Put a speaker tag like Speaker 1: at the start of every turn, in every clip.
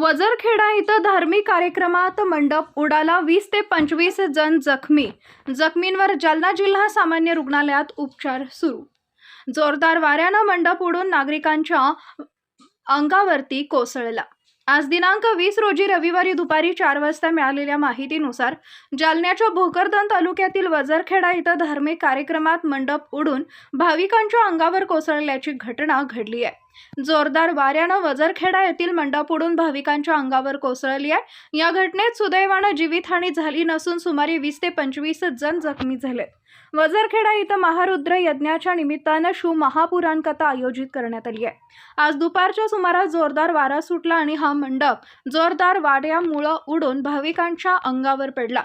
Speaker 1: वजरखेडा इथं धार्मिक कार्यक्रमात मंडप उडाला. वीस ते पंचवीस जण जखमी. जखमींवर जालना जिल्हा सामान्य रुग्णालयात उपचार सुरू. जोरदार वाऱ्यानं मंडप उडून नागरिकांच्या अंगावरती कोसळला. आज दिनांक वीस रोजी रविवारी दुपारी चार वाजता मिळालेल्या माहितीनुसार जालन्याच्या भोकरदन तालुक्यातील वजरखेडा इथं धार्मिक कार्यक्रमात मंडप उडून भाविकांच्या अंगावर कोसळल्याची घटना घडली आहे. जोरदार वाऱ्यानं वजरखेडा येथील मंडप उडून भाविकांच्या अंगावर कोसळली आहे. या घटनेत सुदैवानं जीवितहानी झाली नसून सुमारे वीस ते पंचवीस जण जखमी झाले वजरखेडा इथं महारुद्र यज्ञाच्या निमित्तानं शिव महापुराण कथा आयोजित करण्यात आली आहे. आज दुपारच्या सुमारास जोरदार वारा सुटला आणि हा मंडप जोरदार वाऱ्यामुळं उडून भाविकांच्या अंगावर पडला.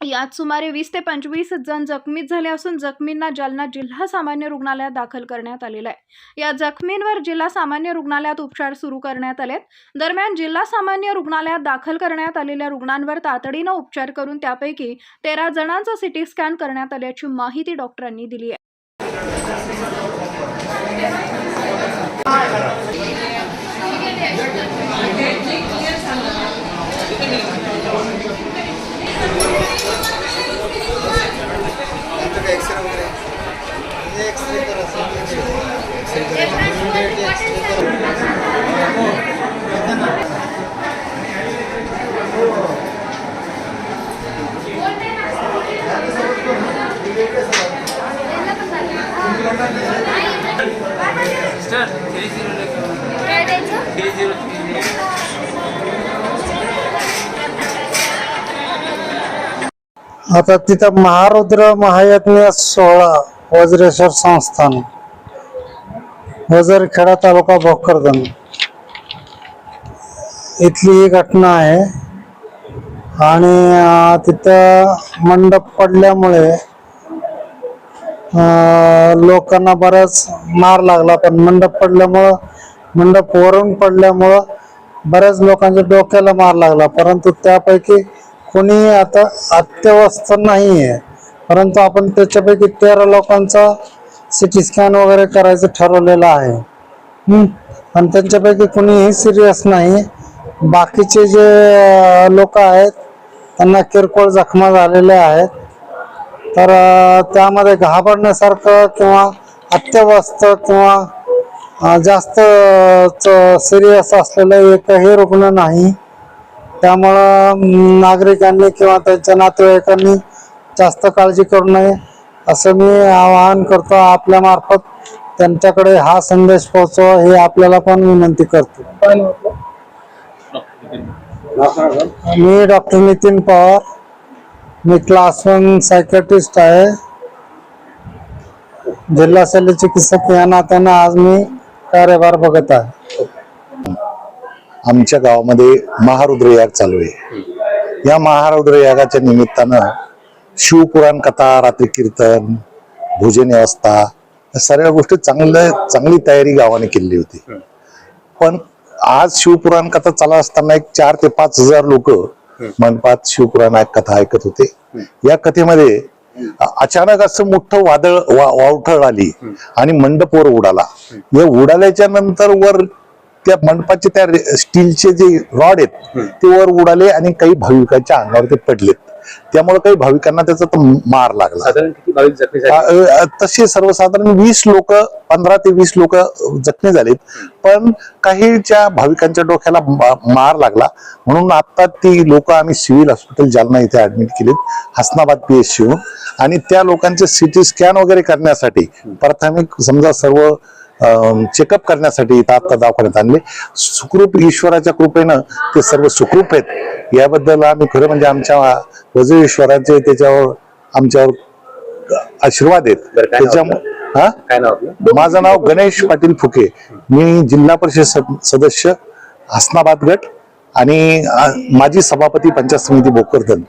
Speaker 1: यात सुमारे वीस ते पंचवीस जण जखमी झाले असून जखमींना जालना जिल्हा सामान्य रुग्णालयात दाखल करण्यात आलेलं आहे. या जखमींवर जिल्हा सामान्य रुग्णालयात उपचार सुरू करण्यात आलेत. दरम्यान जिल्हा सामान्य रुग्णालयात दाखल करण्यात आलेल्या रुग्णांवर तातडीनं उपचार करून त्यापैकी तेरा जणांचा सिटी स्कॅन करण्यात आल्याची माहिती डॉक्टरांनी दिली आहे.
Speaker 2: आता तिथं महारुद्र महायज्ञ सोहळा वज्रेश्वर संस्थान. वजरखेडा तालुका भोकरदन. इथली ही घटना आहे. आणि तिथं मंडप पडल्यामुळे लोकांना बराच मार लागला पण मंडप पडल्यामुळं मंडप वरून पडल्यामुळं बऱ्याच लोकांच्या डोक्याला मार लागला. परंतु त्यापैकी कोणी आता अत्यवस्थ नाही आहे परंतु आपण त्याच्यापैकी तेरा लोकांचा सिटी स्कॅन वगैरे करायचं ठरवलेलं आहे. आणि त्यांच्यापैकी कोणीही सिरियस नाही. बाकीचे जे लोक आहेत त्यांना किरकोळ जखमा झालेल्या आहेत. तर त्यामध्ये घाबरण्यासारखं किंवा अत्यवस्थ किंवा जास्त सिरियस असलेलं एकही रुग्ण नाही. त्यामुळं नागरिकांनी किंवा त्यांच्या नातेवाईकांनी जास्त काळजी करू नये असं मी आवाहन करतो. आपल्या मार्फत त्यांच्याकडे हा संदेश पोहोचवा हे आपल्याला पण विनंती करतो. मी डॉक्टर नितीन पवार. मी क्लास वन सायकॅट्रिस्ट आहे. जिल्हा शल्य चिकित्सक या नात्यानं आज मी कार्यभार बघत आहे.
Speaker 3: आमच्या गावामध्ये महारुद्र याग चालू आहे. या महारुद्र यागाच्या निमित्तानं शिवपुराण कथा रात्री कीर्तन भोजन व्यवस्था या सगळ्या गोष्टी चांगलं चांगली तयारी गावाने केलेली होती. पण आज शिवपुराण कथा चालू असताना एक चार ते पाच हजार लोक मंडपात शिवपुराण ऐक- कथा ऐकत होते. या कथेमध्ये अचानक असं मोठं वादळ वा- वावठळ आली आणि मंडप वर उडाला. या उडाल्याच्या नंतर वर त्या मंडपाचे त्या स्टीलचे जे रॉड आहेत ते वर उडाले आणि काही भाविकांच्या अंगावर ते पडलेत त्यामुळे काही भाविकांना त्याचा तो मार लागला.
Speaker 4: साधारण किती भाविक जखमी झाले?
Speaker 3: अ, अ, तसे सर्वसाधारण वीस लोक पंधरा ते वीस लोक जखमी झालेत. पण काहीच्या भाविकांच्या डोक्याला मार लागला. म्हणून आता ती लोक आम्ही सिव्हिल हॉस्पिटल जालना इथे ऍडमिट केलेत. हसनाबाद पी एच आणि त्या लोकांचे सिटी स्कॅन वगैरे करण्यासाठी प्राथमिक समजा सर्व चेकअप करण्यासाठी इथं आता दवाखान्यात आणले. सुखरूप ईश्वराच्या कृपेनं ते सर्व सुखरूप आहेत. याबद्दल आम्ही खरं म्हणजे आमच्या वजू त्याच्यावर आमच्यावर आशीर्वाद आहेत. त्याच्यामुळे हा? माझं नाव गणेश पाटील फुके. मी जिल्हा परिषद सद- सदस्य हसनाबाद गट आणि माजी सभापती पंचायत समिती भोकरदन